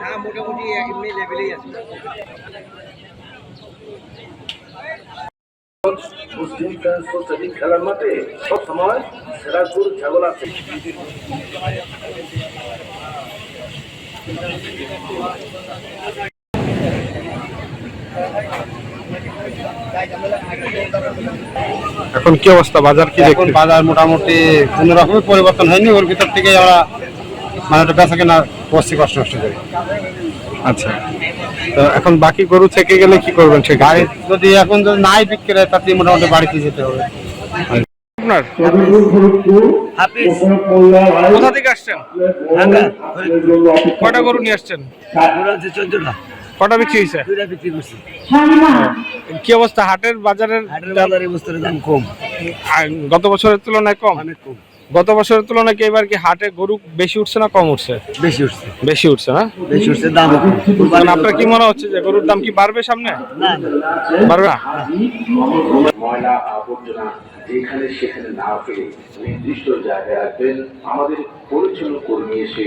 হ্যাঁ মোটামুটি এমনি লেভেলেই আছে মুসলিম খেলার মাঠে? সব সময় সেরাজপুর ছাগল আছে। এখন কি অবস্থা? বাজার কি এখন বাজার মোটামুটি কোনো রকমের পরিবর্তন হয়নি। ওর ভিতর থেকে আমরা মানে একটা বেচা কেনা করছি কষ্ট কষ্ট করে। আচ্ছা। তো এখন বাকি গরু থেকে গেলে কি করবেন? সে গাড়ি যদি এখন যদি নাই বিক্রি হয় তাতে মোটামুটি বাড়িতে যেতে হবে। আপনার? হাফিজ কোথা থেকে আসছেন? কটা গরু নিয়ে আসছেন? চোদ্দটা। কটা বিক্রি হয়েছে? দুইটা বিক্রি করছি। কি অবস্থা? হাটের বাজারের হাটের দাম কম। গত বছরের তুলনায় কম? অনেক কম। গত বছরের তুলনায় কি এবার কি হাটে গরু বেশি উঠছে না কম উঠছে? বেশি উঠছে। বেশি উঠছে না? বেশি উঠছে দাম মানে আপনার কি মনে হচ্ছে যে গরুর দাম কি বাড়বে সামনে? না। না বাড়বে না? ময়লা আবর্জনা যেখানে সেখানে না ফেলে নির্দিষ্ট জায়গায় রাখবেন। আমাদের পরিচ্ছন্ন কর্মী এসে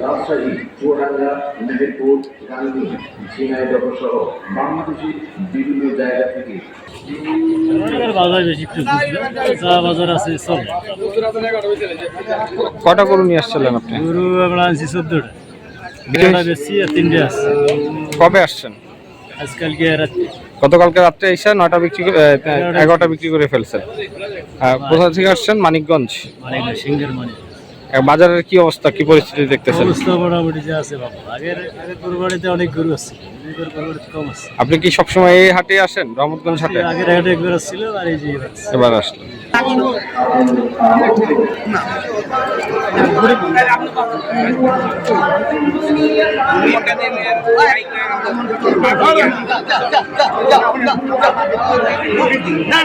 রাজশাহী চুয়াডাঙ্গা মেহেরপুর গান্ধী ঝিনাইদহ সহ বাংলাদেশের বিভিন্ন জায়গা থেকে বাজার বেশি একটু বাজার আছে চল। কটা গরু নিয়ে আসছিলেন আপনি? গরু আমরা আনছি চোদ্দটা। দুটা বেশি আর তিনটে আছে কবে আসছেন? আজকালকে রাত্রে। গতকালকে রাত্রে এসে নয়টা বিক্রি এগারোটা বিক্রি করে ফেলছেন কোথা থেকে আসছেন? মানিকগঞ্জ। মানে সিংহের মানে বাজারের কি অবস্থা কি পরিস্থিতি দেখতেছেন অবস্থা মোটামুটি যে আছে বাবা আগের আগের গরু অনেক গরু আছে এই গরু বাড়িতে কম আছে আপনি কি সবসময় এই হাটে আসেন রহমতগঞ্জ হাটে আগের হাটে একবার ছিল আর এই যে এবার আসলেন না না